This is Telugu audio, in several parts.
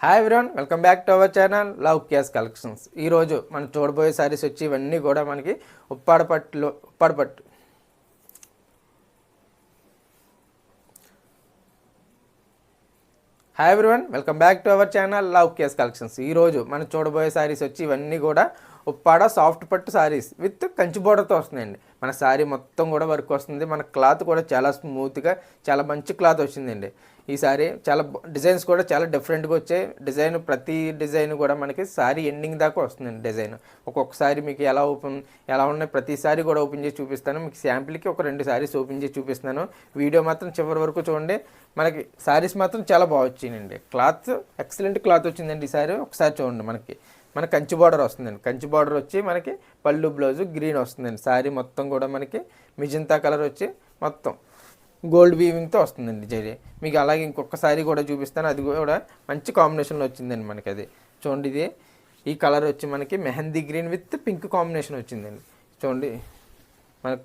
Hi everyone welcome back to our channel love case collections ఈరోజు మనం చూడబోయే సారీస్ వచ్చి ఇవన్నీ కూడా మనకి ఉప్పాడపట్టులో ఉప్పాడపట్టు. Hi everyone welcome back to our channel love case collections ఈరోజు మనం చూడబోయే సారీస్ వచ్చి ఇవన్నీ కూడా ఉప్పాడ సాఫ్ట్ పట్టు సారీస్ విత్ కంచి బోర్డర్తో వస్తుందండి మన శారీ మొత్తం కూడా వర్క్ వస్తుంది. మన క్లాత్ కూడా చాలా స్మూత్గా చాలా మంచి క్లాత్ వచ్చిందండి. ఈ సారీ చాలా డిజైన్స్ కూడా చాలా డిఫరెంట్గా వచ్చాయి. డిజైన్ ప్రతి డిజైన్ కూడా మనకి సారీ ఎండింగ్ దాకా వస్తుందండి డిజైన్. ఒక్కొక్కసారి మీకు ఎలా ఓపెన్ ఎలా ఉన్నాయి ప్రతిసారి కూడా ఓపెన్ చేసి చూపిస్తాను. మీకు శాంపిల్కి ఒక రెండు సారీస్ ఓపెన్ చేసి చూపిస్తాను వీడియో మాత్రం చివరి వరకు చూడండి. మనకి సారీస్ మాత్రం చాలా బాగా వచ్చాయండి క్లాత్ ఎక్సలెంట్ క్లాత్ వచ్చిందండి ఈ సారీ. ఒకసారి చూడండి మనకి. మన కంచి బార్డర్ వస్తుందండి. కంచి బార్డర్ వచ్చి మనకి పళ్ళు బ్లౌజ్ గ్రీన్ వస్తుందండి. శారీ మొత్తం కూడా మనకి మిజంతా కలర్ వచ్చి మొత్తం గోల్డ్ వీవింగ్తో వస్తుందండి జరీ. మీకు అలాగే ఇంకొక శారీ కూడా చూపిస్తాను. అది కూడా మంచి కాంబినేషన్లో వచ్చిందండి మనకి అది. చూడండి ఇది. ఈ కలర్ వచ్చి మనకి mehndi green with pink combination వచ్చిందండి. చూడండి. మన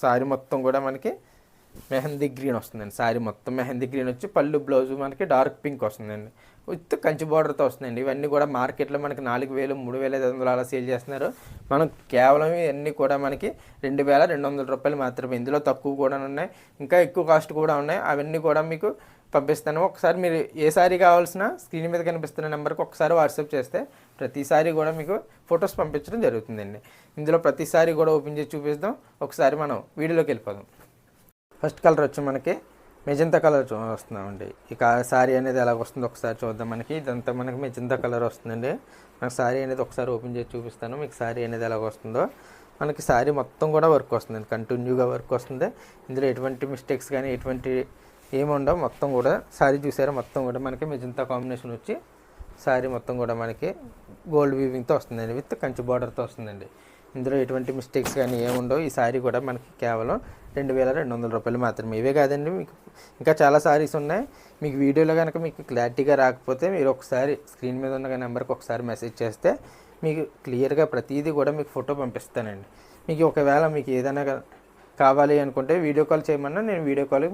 శారీ మొత్తం కూడా మనకి మెహందీ గ్రీన్ వస్తుందండి. సారీ మొత్తం మెహందీ గ్రీన్ వచ్చి పళ్ళు బ్లౌజ్ మనకి డార్క్ పింక్ వస్తుందండి. విత్ కంచి బార్డర్తో వస్తుందండి. ఇవన్నీ కూడా మార్కెట్లో మనకి నాలుగు వేలు మూడు వేల ఐదు వందలు అలా సేల్ చేస్తున్నారు. మనం కేవలం ఇవన్నీ కూడా మనకి రెండు వేల రెండు వందల రూపాయలు మాత్రమే. ఇందులో తక్కువ కూడా ఉన్నాయి. ఇంకా ఎక్కువ కాస్ట్ కూడా ఉన్నాయి. అవన్నీ కూడా మీకు పంపిస్తాను. ఒకసారి మీరు ఏ సారీ కావాల్సిన స్క్రీన్ మీద కనిపిస్తున్న నెంబర్కి ఒకసారి వాట్సాప్ చేస్తే ప్రతిసారి కూడా మీకు ఫొటోస్ పంపించడం జరుగుతుందండి. ఇందులో ప్రతిసారి కూడా ఓపెన్ చేసి చూపిస్తాం. ఒకసారి మనం వీడియోలోకి వెళ్ళిపోదాం. ఫస్ట్ కలర్ వచ్చి మనకి మెజంతా కలర్ వస్తుందండి. ఇక శారీ అనేది ఎలా వస్తుందో ఒకసారి చూద్దాం మనకి. ఇదంతా మనకి మెజంతా కలర్ వస్తుందండి. మనకు శారీ అనేది ఒకసారి ఓపెన్ చేసి చూపిస్తాను. మీకు శారీ అనేది ఎలా వస్తుందో. మనకి శారీ మొత్తం కూడా వర్క్ వస్తుందండి. కంటిన్యూగా వర్క్ వస్తుంది. ఇందులో ఎటువంటి మిస్టేక్స్ కానీ ఎటువంటి ఏమి ఉండవు. మొత్తం కూడా శారీ చూసారా? మొత్తం కూడా మనకి మెజంతా కాంబినేషన్ వచ్చి శారీ మొత్తం కూడా మనకి గోల్డ్ వీవింగ్తో వస్తుందండి. విత్ కంచి బార్డర్తో వస్తుందండి. ఇందులో ఎటువంటి మిస్టేక్స్ కానీ ఏముండవు ఈ సారీ కూడా మనకి కేవలం రెండు వేల రెండు వందల రూపాయలు మాత్రమే. ఇవే కాదండి మీకు. ఇంకా చాలా సారీస్ ఉన్నాయి. మీకు వీడియోలో కనుక మీకు క్లారిటీగా రాకపోతే మీరు ఒకసారి స్క్రీన్ మీద ఉన్న నెంబర్కి ఒకసారి మెసేజ్ చేస్తే మీకు క్లియర్గా ప్రతిదీ కూడా మీకు ఫోటో పంపిస్తానండి. మీకు ఒకవేళ మీకు ఏదైనా కావాలి అనుకుంటే వీడియో కాల్ చేయమన్నా నేను వీడియో కాల్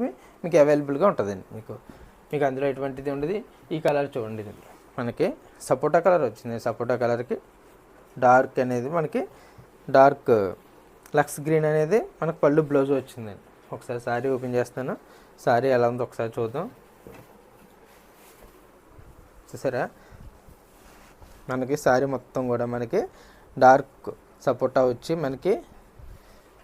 మీకు అవైలబుల్గా ఉంటుందండి మీకు. మీకు అందులో ఎటువంటిది ఉండదు. ఈ కలర్ చూడండి మనకి సపోటా కలర్ వచ్చింది. సపోటా కలర్కి డార్క్ అనేది మనకి డార్క్ లక్స్ గ్రీన్ అనేది మనకు పళ్ళు బ్లౌజ్ వచ్చిందండి. ఒకసారి శారీ ఓపెన్ చేస్తాను. సారీ ఎలా ఉందో ఒకసారి చూద్దాం. చూసారా? మనకి శారీ మొత్తం కూడా మనకి డార్క్ సపోటా వచ్చి మనకి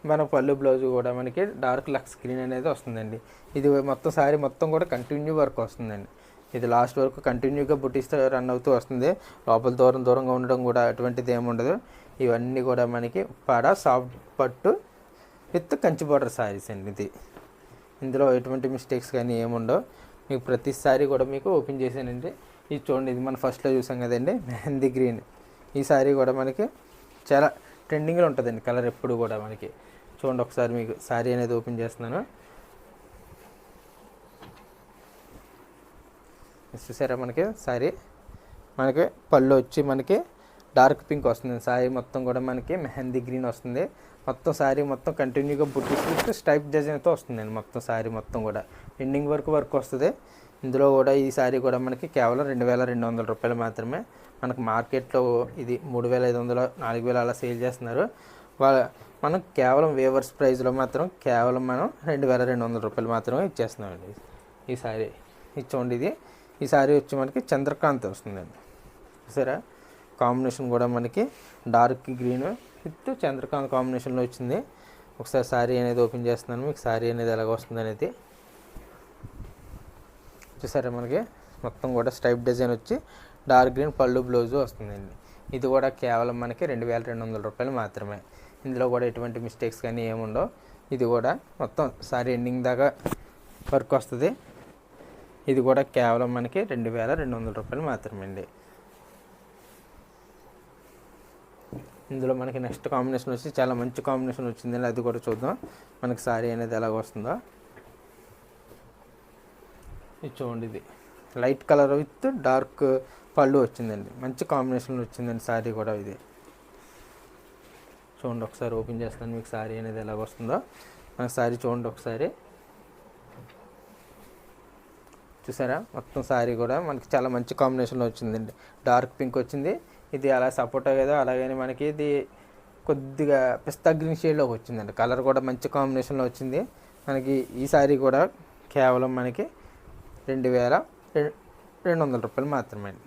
మన పళ్ళు బ్లౌజ్ కూడా మనకి డార్క్ లక్స్ స్క్రీన్ అనేది వస్తుందండి. ఇది మొత్తం శారీ మొత్తం కూడా కంటిన్యూ వర్క్ వస్తుందండి. ఇది లాస్ట్ వరకు కంటిన్యూగా బుట్టిస్తే రన్ అవుతూ వస్తుంది. లోపల దూరం దూరంగా ఉండడం కూడా అటువంటిది ఏమి ఉండదు. ఇవన్నీ కూడా మనకి పడ సాఫ్ట్ పట్టు విత్ కంచి బార్డర్ సారీస్ అండి ఇది. ఇందులో ఎటువంటి మిస్టేక్స్ కానీ ఏముండవు. మీకు ప్రతిసారి కూడా మీకు ఓపెన్ చేశానండి. ఇది చూడండి ఇది మనం ఫస్ట్లో చూసాం కదండి మెహందీ గ్రీన్. ఈ సారీ కూడా మనకి చాలా ట్రెండింగ్లో ఉంటుందండి కలర్ ఎప్పుడు కూడా మనకి. చూడండి ఒకసారి మీకు శారీ అనేది ఓపెన్ చేస్తున్నాను. చూసారా మనకి సారీ? మనకి పళ్ళు వచ్చి మనకి డార్క్ పింక్ వస్తుంది. సారీ మొత్తం కూడా మనకి మెహందీ గ్రీన్ వస్తుంది. మొత్తం సారీ మొత్తం కంటిన్యూగా బుట్టిస్ విత్ స్టైప్ డిజైన్తో వస్తుందండి మొత్తం సారీ మొత్తం కూడా. ఎండింగ్ వరకు వర్క్ వస్తుంది. ఇందులో కూడా ఈ సారీ కూడా మనకి కేవలం రెండు వేల రెండు వందల రూపాయలు మాత్రమే. మనకు మార్కెట్లో ఇది మూడు వేల ఐదు వందలు నాలుగు వేలు అలా సేల్ చేస్తున్నారు. వాళ్ళ మనం కేవలం వేవర్స్ ప్రైస్లో మాత్రం కేవలం మనం రెండు వేల రెండు వందల రూపాయలు మాత్రమే ఇచ్చేస్తున్నామండి. ఈ సారీ ఇది చూడండి ఇది. ఈ సారీ వచ్చి మనకి చంద్రకాంత్ వస్తుందండి. సరే కాంబినేషన్ కూడా మనకి డార్క్ గ్రీన్ విత్ చంద్రకాంత్ కాంబినేషన్లో వచ్చింది. ఒకసారి శారీ అనేది ఓపెన్ చేస్తున్నాను. మీకు శారీ అనేది ఎలాగ వస్తుంది అనేది చూసారా మనకి? మొత్తం కూడా స్టైప్ డిజైన్ వచ్చి డార్క్ గ్రీన్ పళ్ళు బ్లౌజు వస్తుందండి. ఇది కూడా కేవలం మనకి రెండు వేల రెండు వందల రూపాయలు మాత్రమే. ఇందులో కూడా ఎటువంటి మిస్టేక్స్ కానీ ఏముండవు ఇది కూడా మొత్తం సారీ ఎండింగ్ దాకా వర్క్ వస్తుంది. ఇది కూడా కేవలం మనకి రెండు వేల రెండు వందల రూపాయలు మాత్రమే అండి. ఇందులో మనకి నెక్స్ట్ కాంబినేషన్ వచ్చి చాలా మంచి కాంబినేషన్ వచ్చిందండి అది కూడా చూద్దాం. మనకి సారీ అనేది ఎలాగ వస్తుందో. ఇది చూడండి ఇది. లైట్ కలర్ విత్ డార్క్ పళ్ళు వచ్చిందండి. మంచి కాంబినేషన్ వచ్చిందండి సారీ కూడా ఇది. చూడండి ఒకసారి ఓపెన్ చేస్తాను మీకు సారీ అనేది ఎలాగ వస్తుందో. మనకి సారీ చూడండి ఒకసారి. చూసారా? మొత్తం శారీ కూడా మనకి చాలా మంచి కాంబినేషన్లో వచ్చిందండి. డార్క్ పింక్ వచ్చింది. ఇది అలా సపోర్ట్ కదా అలాగని మనకి ఇది కొద్దిగా పిస్తా గ్రీన్ షేడ్లోకి వచ్చిందండి. కలర్ కూడా మంచి కాంబినేషన్లో వచ్చింది. మనకి ఈ శారీ కూడా కేవలం మనకి రెండు వేల రెండు వందల రూపాయలు మాత్రమే అండి.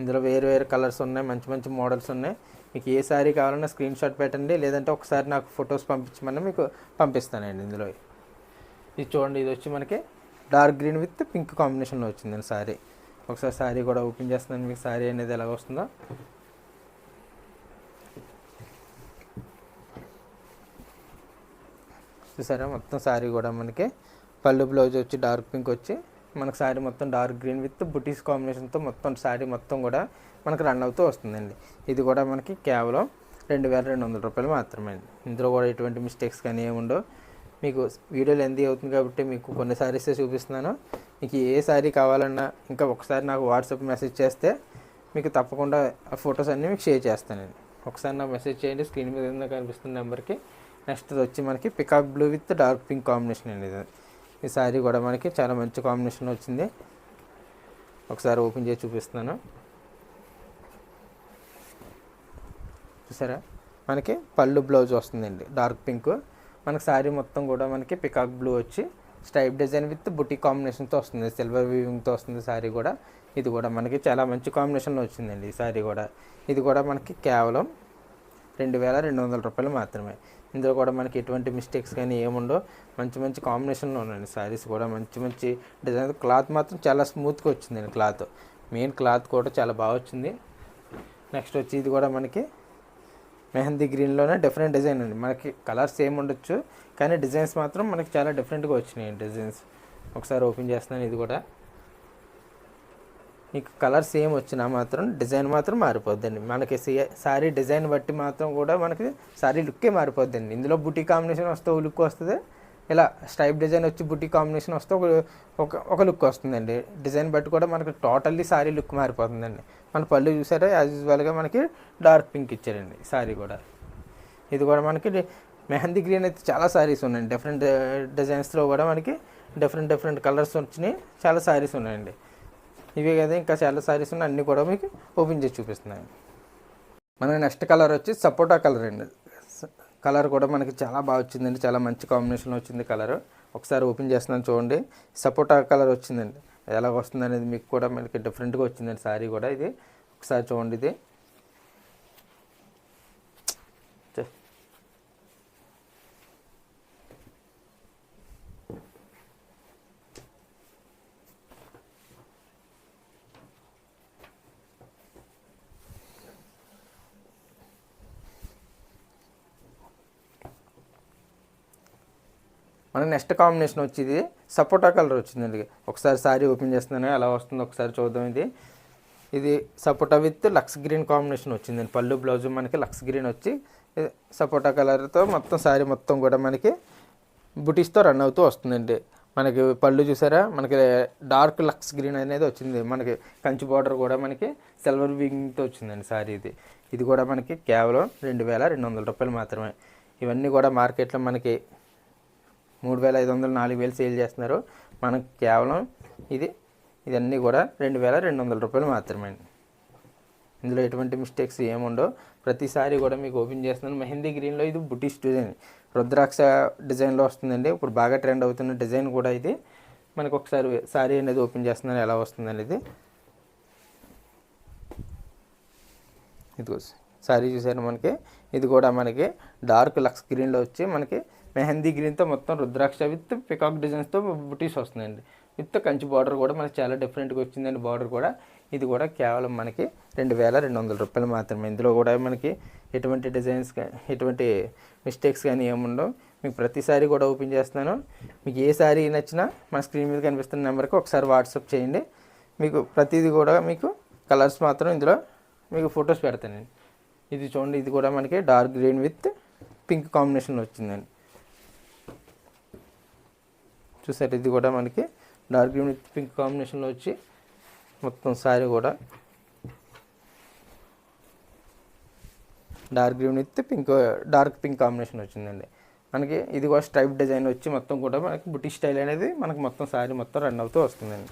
ఇందులో వేరు వేరు కలర్స్ ఉన్నాయి మంచి మంచి మోడల్స్ ఉన్నాయి. మీకు ఏ శారీ కావాలన్నా స్క్రీన్ షాట్ పెట్టండి లేదంటే ఒకసారి నాకు ఫొటోస్ పంపించమన్నా మీకు పంపిస్తానండి ఇందులో. ఇది చూడండి ఇది వచ్చి మనకి డార్క్ గ్రీన్ విత్ పింక్ కాంబినేషన్లో వచ్చిందండి సారీ. ఒకసారి శారీ కూడా ఓపెన్ చేస్తున్నాను. మీకు శారీ అనేది ఎలా వస్తుందో. చూసారా? మొత్తం శారీ కూడా మనకి పళ్ళు బ్లౌజ్ వచ్చి డార్క్ పింక్ వచ్చి మనకు శారీ మొత్తం డార్క్ గ్రీన్ విత్ బుటీస్ కాంబినేషన్తో మొత్తం శారీ మొత్తం కూడా మనకు రన్ అవుతూ వస్తుందండి. ఇది కూడా మనకి కేవలం రెండు వేల రెండు వందల రూపాయలు మాత్రమే. అండి ఇందులో కూడా ఎటువంటి మిస్టేక్స్ కానీ ఏముండవు. మీకు వీడియో లెంత్ అవుతుంది కాబట్టి మీకు కొన్ని శారీసే చూపిస్తున్నాను. మీకు ఏ శారీ కావాలన్నా ఇంకా ఒకసారి నాకు వాట్సాప్ మెసేజ్ చేస్తే మీకు తప్పకుండా ఆ ఫొటోస్ అన్నీ మీకు షేర్ చేస్తానండి ఒకసారి నాకు మెసేజ్ చేయండి స్క్రీన్ మీద ఏదైనా కనిపిస్తున్న నెంబర్కి. నెక్స్ట్ వచ్చి మనకి peacock blue with dark pink combination అండి ఇది. ఈ శారీ కూడా మనకి చాలా మంచి కాంబినేషన్ వచ్చింది. ఒకసారి ఓపెన్ చేసి చూపిస్తున్నాను. చూసారా? మనకి పళ్ళు బ్లౌజ్ వస్తుందండి డార్క్ పింక్. మనకి శారీ మొత్తం కూడా మనకి పికాక్ బ్లూ వచ్చి స్టైప్ డిజైన్ విత్ బుటీ కాంబినేషన్తో వస్తుంది సిల్వర్ వీవింగ్తో వస్తుంది శారీ కూడా. ఇది కూడా మనకి చాలా మంచి కాంబినేషన్లో వచ్చిందండి ఈ శారీ కూడా. ఇది కూడా మనకి కేవలం రెండు వేల రెండు వందల రూపాయలు మాత్రమే. ఇందులో కూడా మనకి ఎటువంటి మిస్టేక్స్ కానీ ఏముండో మంచి మంచి కాంబినేషన్లో ఉన్నాయండి శారీస్ కూడా. మంచి మంచి డిజైన్. క్లాత్ మాత్రం చాలా స్మూత్గా వచ్చిందండి క్లాత్. మెయిన్ క్లాత్ కూడా చాలా బాగా వచ్చింది. నెక్స్ట్ వచ్చి ఇది కూడా మనకి మెహందీ గ్రీన్లోనే డిఫరెంట్ డిజైన్ అండి. మనకి కలర్స్ సేమ్ ఉండొచ్చు కానీ డిజైన్స్ మాత్రం మనకి చాలా డిఫరెంట్గా వచ్చినాయి డిజైన్స్ ఒకసారి ఓపెన్ చేస్తున్నాను ఇది కూడా. మీకు కలర్ సేమ్ వచ్చినా మాత్రం డిజైన్ మాత్రం మారిపోద్దండి. మనకి శారీ డిజైన్ బట్టి మాత్రం కూడా మనకి శారీ లుక్కే మారిపోద్దండి. ఇందులో బుటీ కాంబినేషన్ వస్తే లుక్ వస్తుంది ఇలా స్టైప్ డిజైన్ వచ్చి బుటీ కాంబినేషన్ వస్తే ఒక ఒక ఒక లుక్ వస్తుందండి. డిజైన్ బట్టి కూడా మనకి టోటల్లీ సారీ లుక్ మారిపోతుందండి. మన పళ్ళు చూసారా? యాజ్ యూజువల్గా మనకి డార్క్ పింక్ ఇచ్చారండి సారీ కూడా. ఇది కూడా మనకి మెహందీ గ్రీన్ అయితే చాలా సారీస్ ఉన్నాయండి. డిఫరెంట్ డిజైన్స్లో కూడా మనకి డిఫరెంట్ డిఫరెంట్ కలర్స్ వచ్చినాయి. చాలా సారీస్ ఉన్నాయండి. ఇవే కదా ఇంకా చాలా సారీస్ ఉన్నాయి. అన్నీ కూడా మీకు ఓపెన్ చేసి చూపిస్తున్నాను. మన నెక్స్ట్ కలర్ వచ్చి సపోటా కలర్ అండి. కలర్ కూడా మనకి చాలా బాగా వచ్చిందండి. చాలా మంచి కాంబినేషన్లో వచ్చింది కలర్. ఒకసారి ఓపెన్ చేస్తున్నాను చూడండి. సపోటా కలర్ వచ్చిందండి. ఎలా వస్తుంది అనేది మీకు కూడా మనకి డిఫరెంట్గా వచ్చిందండి. శారీ కూడా ఇది. ఒకసారి చూడండి ఇది. మనకి నెక్స్ట్ కాంబినేషన్ వచ్చి ఇది సపోటా కలర్ వచ్చిందండి ఒకసారి శారీ ఓపెన్ చేస్తున్నాను ఎలా వస్తుందో ఒకసారి చూద్దాం ఇది. ఇది sapota with lux green combination వచ్చిందండి. పళ్ళు బ్లౌజ్ మనకి లక్స్ గ్రీన్ వచ్చి సపోటా కలర్తో మొత్తం శారీ మొత్తం కూడా మనకి బుటీస్తో రన్ అవుతూ వస్తుందండి. మనకి పళ్ళు చూసారా? మనకి డార్క్ లక్స్ గ్రీన్ అనేది వచ్చింది. మనకి కంచి బార్డర్ కూడా మనకి సిల్వర్ వింగ్తో వచ్చిందండి శారీ ఇది. ఇది కూడా మనకి కేవలం రెండు వేల రెండు వందల రూపాయలు మాత్రమే. ఇవన్నీ కూడా మార్కెట్లో మనకి మూడు వేల ఐదు వందలు నాలుగు వేలు సేల్ చేస్తున్నారు. మనకు కేవలం ఇది ఇదన్నీ కూడా రెండు వేల రెండు వందల రూపాయలు మాత్రమే. అండి ఇందులో ఎటువంటి మిస్టేక్స్ ఏముండో ప్రతిసారి కూడా మీకు ఓపెన్ చేస్తున్నాను. మెహందీ గ్రీన్లో ఇది బుటిష్ డిజైన్ రుద్రాక్ష డిజైన్లో వస్తుందండి. ఇప్పుడు బాగా ట్రెండ్ అవుతున్న డిజైన్ కూడా ఇది. మనకు ఒకసారి సారీ అనేది ఓపెన్ చేస్తున్నాను. ఎలా వస్తుంది అనేది ఇది సారీ చూసారు మనకి. ఇది కూడా మనకి డార్క్ లక్స్ గ్రీన్లో వచ్చి మనకి మెహందీ గ్రీన్తో మొత్తం రుద్రాక్ష విత్ పికాక్ డిజైన్స్తో బుటీస్ వస్తుందండి. విత్ కంచి బార్డర్ కూడా మనకి చాలా డిఫరెంట్గా వచ్చిందండి బార్డర్ కూడా. ఇది కూడా కేవలం మనకి రెండు వేల రెండు వందల రూపాయలు మాత్రమే. ఇందులో కూడా మనకి ఎటువంటి డిజైన్స్ కానీ ఎటువంటి మిస్టేక్స్ కానీ ఏముండవు. మీకు ప్రతిసారి కూడా ఓపెన్ చేస్తున్నాను. మీకు ఏ సారీ నచ్చినా మన స్క్రీన్ మీద కనిపిస్తున్న నెంబర్కి ఒకసారి వాట్సాప్ చేయండి. మీకు ప్రతిదీ కూడా మీకు కలర్స్ మాత్రం ఇందులో మీకు ఫొటోస్ పెడతానండి. ఇది చూడండి ఇది కూడా మనకి డార్క్ గ్రీన్ విత్ పింక్ కాంబినేషన్లో వచ్చిందండి. చూసారు ఇది కూడా మనకి డార్క్ గ్రీన్ విత్ పింక్ కాంబినేషన్లో వచ్చి మొత్తం శారీ కూడా dark green with pink dark pink combination వచ్చిందండి. మనకి ఇది కూడా స్ట్రైప్ డిజైన్ వచ్చి మొత్తం కూడా మనకి బుటిక్ స్టైల్ అనేది మనకి మొత్తం సారీ మొత్తం రన్ అవుతూ వస్తుందండి.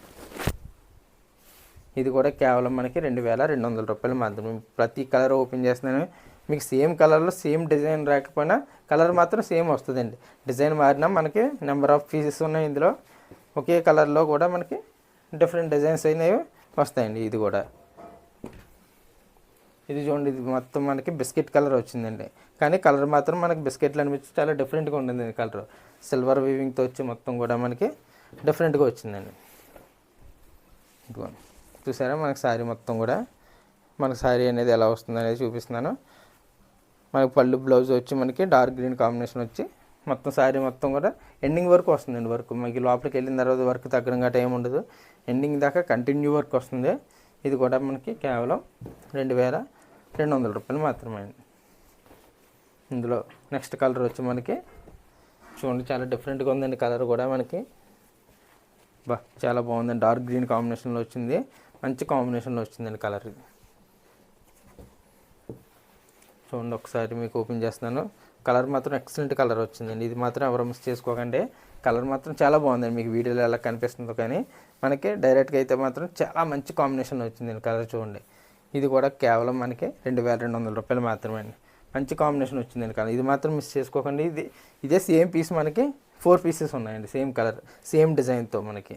ఇది కూడా కేవలం మనకి రెండు వేల రెండు వందల రూపాయలు మాత్రమే. ప్రతి కలర్ ఓపెన్ చేస్తున్నాను. మీకు సేమ్ కలర్లో సేమ్ డిజైన్ రాకపోయినా కలర్ మాత్రం సేమ్ వస్తుందండి. డిజైన్ మారినా మనకి నెంబర్ ఆఫ్ పీసెస్ ఉన్నాయి ఇందులో. ఒకే కలర్లో కూడా మనకి డిఫరెంట్ డిజైన్స్ అయినవి వస్తాయండి ఇది కూడా. ఇది చూడండి ఇది మొత్తం మనకి బిస్కెట్ కలర్ వచ్చిందండి. కానీ కలర్ మాత్రం మనకి బిస్కెట్లు అనిపించి చాలా డిఫరెంట్గా ఉంటుంది కలర్. సిల్వర్ వీవింగ్తో వచ్చి మొత్తం కూడా మనకి డిఫరెంట్గా వచ్చిందండి. ఇదిగోండి. చూసారా? మనకు శారీ మొత్తం కూడా. మనకు శారీ అనేది ఎలా వస్తుంది అనేది చూపిస్తున్నాను. మనకి పళ్ళు బ్లౌజ్ వచ్చి మనకి డార్క్ గ్రీన్ కాంబినేషన్ వచ్చి మొత్తం శారీ మొత్తం కూడా ఎండింగ్ వరకు వస్తుందండి వర్క్. మనకి లోపలికి వెళ్ళిన తర్వాత వర్క్ తగ్గడం గట్రా ఏమి ఉండదు. ఎండింగ్ దాకా కంటిన్యూ వర్క్ వస్తుంది. ఇది కూడా మనకి కేవలం రెండు వేల రెండు వందల రూపాయలు మాత్రమే. అండి ఇందులో నెక్స్ట్ కలర్ వచ్చి మనకి చూడండి చాలా డిఫరెంట్గా ఉందండి కలర్ కూడా మనకి. బా చాలా బాగుందండి. డార్క్ గ్రీన్ కాంబినేషన్లో వచ్చింది. మంచి కాంబినేషన్లో వచ్చిందండి కలర్. ఇది చూడండి ఒకసారి మీకు ఓపెన్ చేస్తున్నాను. కలర్ మాత్రం ఎక్సలెంట్ కలర్ వచ్చిందండి. ఇది మాత్రం ఎవరు మిస్ చేసుకోకండి. కలర్ మాత్రం చాలా బాగుందండి. మీకు వీడియోలో ఎలా కనిపిస్తుందో కానీ మనకి డైరెక్ట్గా అయితే మాత్రం చాలా మంచి కాంబినేషన్ వచ్చిందండి కలర్ చూడండి. ఇది కూడా కేవలం మనకి రెండు వేల రెండు వందల రూపాయలు మాత్రమే అండి. మంచి కాంబినేషన్ వచ్చిందండి కలర్. ఇది మాత్రం మిస్ చేసుకోకండి. ఇది ఇదే సేమ్ పీస్ మనకి ఫోర్ పీసెస్ ఉన్నాయండి. సేమ్ కలర్ సేమ్ డిజైన్తో మనకి.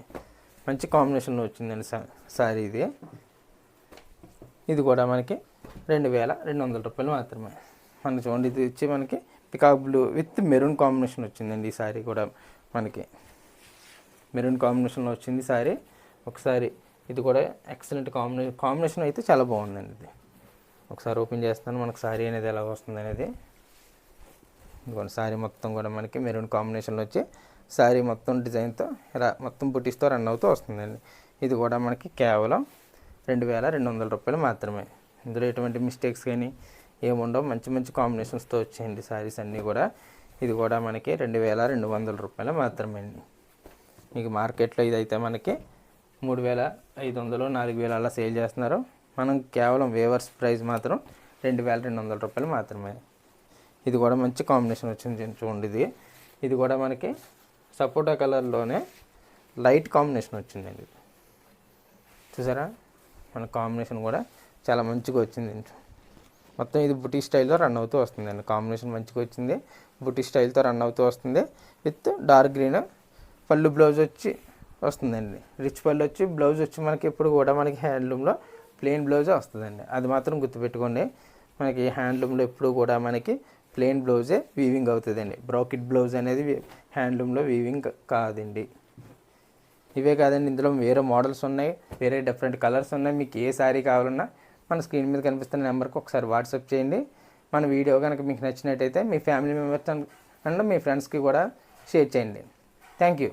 మంచి కాంబినేషన్లో వచ్చిందండి సా సారీ ఇది. ఇది కూడా మనకి రెండు వేల రెండు వందల రూపాయలు మాత్రమే. మన చూడండి ఇది వచ్చి మనకి peacock blue with maroon combination వచ్చిందండి ఈ సారీ కూడా మనకి. మెరూన్ కాంబినేషన్లో వచ్చింది సారీ. ఒకసారి ఇది కూడా ఎక్సలెంట్ కాంబినేషన్ కాంబినేషన్ అయితే చాలా బాగుందండి ఇది. ఒకసారి ఓపెన్ చేస్తాను మనకు సారీ అనేది ఎలా వస్తుంది అనేది ఇదిగోండి సారీ మొత్తం కూడా మనకి మెరూన్ కాంబినేషన్లో వచ్చి శారీ మొత్తం డిజైన్తో ఇలా మొత్తం బుటీస్తో రన్ అవుతూ వస్తుందండి. ఇది కూడా మనకి కేవలం రెండు వేల రెండు వందల రూపాయలు మాత్రమే. ఇందులో ఎటువంటి మిస్టేక్స్ కానీ ఏముండవు. మంచి మంచి కాంబినేషన్స్తో వచ్చాయండి శారీస్ అన్నీ కూడా. ఇది కూడా మనకి రెండు వేల రెండు వందల రూపాయలు మాత్రమే అండి. మీకు మార్కెట్లో ఇదైతే మనకి మూడు వేల ఐదు వందలు నాలుగు వేలు అలా సేల్ చేస్తున్నారు. మనం కేవలం వేవర్స్ ప్రైస్ మాత్రం రెండు వేల రెండు వందల రూపాయలు మాత్రమే. ఇది కూడా మంచి కాంబినేషన్ వచ్చింది చూడండి ఇది. ఇది కూడా మనకి సపోటా కలర్లోనే లైట్ కాంబినేషన్ వచ్చిందండి. చూసారా? మన కాంబినేషన్ కూడా చాలా మంచిగా వచ్చింది. మొత్తం ఇది బుటీ స్టైల్లో రన్ అవుతూ వస్తుందండి. కాంబినేషన్ మంచిగా వచ్చింది. బుటీ స్టైల్తో రన్ అవుతూ వస్తుంది. With dark green pallu blouse వచ్చి వస్తుందండి. రిచ్ పళ్ళు వచ్చి బ్లౌజ్ వచ్చి మనకి ఎప్పుడు కూడా మనకి హ్యాండ్లూమ్లో ప్లెయిన్ బ్లౌజే వస్తుందండి. అది మాత్రం గుర్తుపెట్టుకోండి. మనకి హ్యాండ్లూమ్లో ఎప్పుడు కూడా మనకి ప్లెయిన్ బ్లౌజే వీవింగ్ అవుతుందండి. బ్రాకెట్ బ్లౌజ్ అనేది హ్యాండ్లూమ్లో వీవింగ్ కాదండి. ఇవే కాదండి ఇందులో వేరే మోడల్స్ ఉన్నాయి వేరే డిఫరెంట్ కలర్స్ ఉన్నాయి. మీకు ఏ శారీ కావాలన్నా మన స్క్రీన్ మీద కనిపిస్తున్న నెంబర్కి ఒకసారి వాట్సాప్ చేయండి. మన వీడియో కనుక మీకు నచ్చినట్టయితే మీ ఫ్యామిలీ మెంబర్స్ అండ్ మీ ఫ్రెండ్స్కి కూడా షేర్ చేయండి. Thank you.